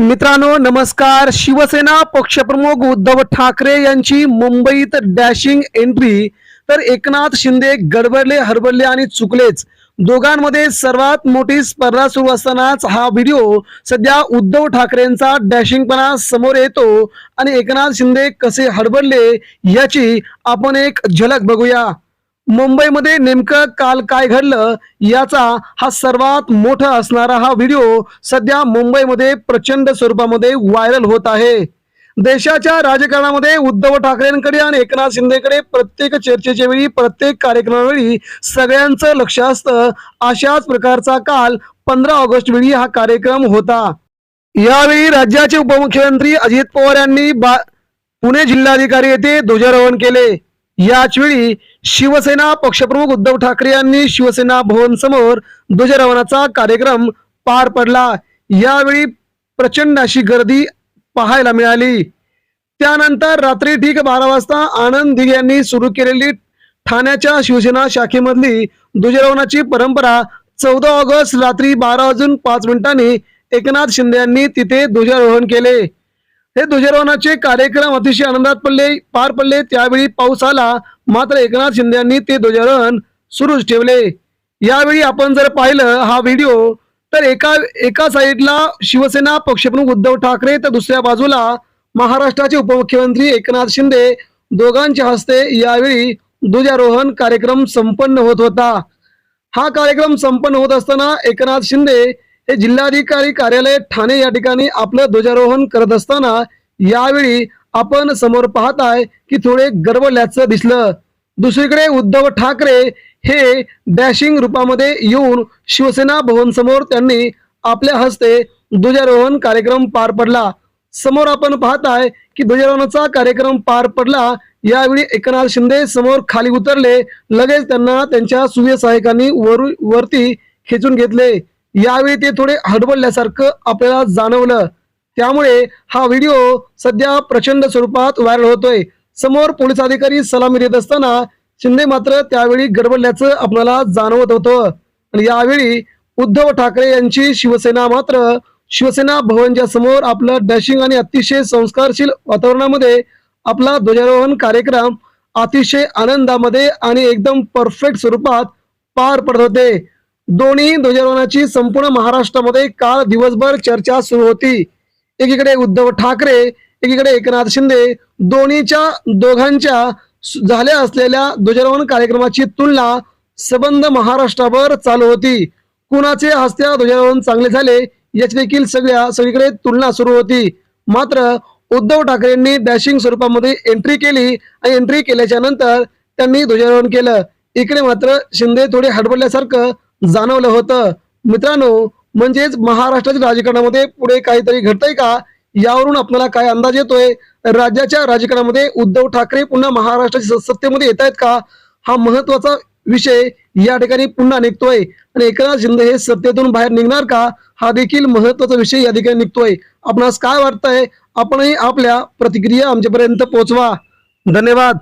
मित्रांनो नमस्कार. शिवसेना पक्षप्रमुख उद्धव ठाकरे यांची मुंबईत डॅशिंग एंट्री. तर एकनाथ शिंदे गडबडले हरबडले आणि चुकलेच. दोघांमध्ये सर्वात मोठी स्पर्धा सुरू असतानाच हा व्हिडिओ सध्या उद्धव ठाकरेंचा डॅशिंगपणा समोर येतो. आणि एकनाथ शिंदे कसे हडबडले याची आपण एक झलक बघूया. मुंबईमध्ये नेमकं काल काय घडलं याचा हा सर्वात मोठा असणारा हा व्हिडिओ सध्या मुंबईमध्ये प्रचंड स्वरूपामध्ये व्हायरल होत आहे. देशाच्या राजकारणामध्ये उद्धव ठाकरेंकडे आणि एकनाथ शिंदेकडे प्रत्येक चर्चेच्या वेळी प्रत्येक कार्यक्रमावेळी सगळ्यांचं लक्ष असतं. अशाच प्रकारचा काल पंधरा ऑगस्ट वेळी हा कार्यक्रम होता. यावेळी राज्याचे उपमुख्यमंत्री अजित पवार यांनी बा पुणे जिल्हाधिकारी येथे ध्वजारोहण केले. याच वेळी शिवसेना पक्षप्रमुख उद्धव ठाकरे यांनी शिवसेना भवन समोर ध्वजारोहणाचा कार्यक्रम पार पडला. यावेळी प्रचंड अशी गर्दी पाहायला मिळाली. त्यानंतर रात्री ठीक बारा वाजता आनंद दिघे यांनी सुरू केलेली ठाण्याच्या शिवसेना शाखेमधली ध्वजारोहणाची परंपरा चौदा ऑगस्ट रात्री बारा वाजून पाच मिनिटांनी एकनाथ शिंदे यांनी तिथे ध्वजारोहण केले. हे ध्वजारोहणाचे कार्यक्रम अतिशय आनंदात पडले पार पडले. त्यावेळी पाऊस आला मात्र एकनाथ शिंदे यांनी ते ध्वजारोहण सुरूच ठेवले. यावेळी आपण जर पाहिलं हा व्हिडिओ तर एका एका साईडला शिवसेना पक्षप्रमुख उद्धव ठाकरे तर दुसऱ्या बाजूला महाराष्ट्राचे उपमुख्यमंत्री एकनाथ शिंदे दोघांच्या हस्ते यावेळी ध्वजारोहण कार्यक्रम संपन्न होत होता. हा कार्यक्रम संपन्न होत असताना एकनाथ शिंदे हे जिल्हाधिकारी कार्यालय ठाणे या ठिकाणी आपलं ध्वजारोहण करत असताना यावेळी आपण समोर पाहताय की थोडे गडबडल्याचं दिसलं. दुसरीकडे उद्धव ठाकरे हे डॅशिंग रूपामध्ये येऊन शिवसेना भवन समोर त्यांनी आपल्या हस्ते ध्वजारोहण कार्यक्रम पार पडला. समोर आपण पाहताय की ध्वजारोहणाचा कार्यक्रम पार पडला. यावेळी एकनाथ शिंदे समोर खाली उतरले. लगेच त्यांना त्यांच्या सुव्य सहायकांनी वर वरती खेचून घेतले. यावेळी ते थोडे हडबडल्यासारखं आपल्याला जाणवलं. त्यामुळे हा व्हिडिओ सध्या प्रचंड स्वरूपात व्हायरल होतोय. समोर पोलीस अधिकारी सलामी देत असताना शिंदे मात्र त्यावेळी गडबडल्याचं आपल्याला जाणवत होतं. आणि यावेळी उद्धव ठाकरे यांची शिवसेना मात्र शिवसेना भवनच्या समोर आपलं डॅशिंग आणि अतिशय संस्कारशील वातावरणामध्ये आपला ध्वजारोहण कार्यक्रम अतिशय आनंदामध्ये आणि एकदम परफेक्ट स्वरूपात पार पडत होते. दोन्ही ध्वजारोहणाची संपूर्ण महाराष्ट्रामध्ये काल दिवसभर चर्चा सुरू होती. एकीकडे उद्धव ठाकरे एकीकडे एकनाथ शिंदे दोन्हीच्या दोघांच्या झाल्या असलेल्या ध्वजारोहण कार्यक्रमाची तुलना सबंध महाराष्ट्रावर चालू होती. कुणाचे हस्त्या ध्वजारोहण चांगले झाले याची देखील सगळ्या सगळीकडे तुलना सुरू होती. मात्र उद्धव ठाकरेंनी डॅशिंग स्वरूपामध्ये एंट्री केली आणि एंट्री केल्याच्यानंतर त्यांनी ध्वजारोहण केलं. इकडे मात्र शिंदे थोडे हडबडल्यासारखं जाणवलं होतं. मित्रांनो म्हणजेच महाराष्ट्राच्या राजकारणामध्ये पुढे काहीतरी घडतंय का? यावरून आपल्याला काय अंदाज येतोय? राज्याच्या राजकारणामध्ये उद्धव ठाकरे पुन्हा महाराष्ट्राच्या स- सत्तेमध्ये येत आहेत का? हा महत्त्वाचा विषय या ठिकाणी पुन्हा निघतोय. आणि एकनाथ शिंदे हे सत्तेतून बाहेर निघणार का? हा देखील महत्त्वाचा विषय या ठिकाणी निघतोय. आपणास काय वाटतंय? आपणही आपल्या प्रतिक्रिया आमच्यापर्यंत पोहोचवा. धन्यवाद.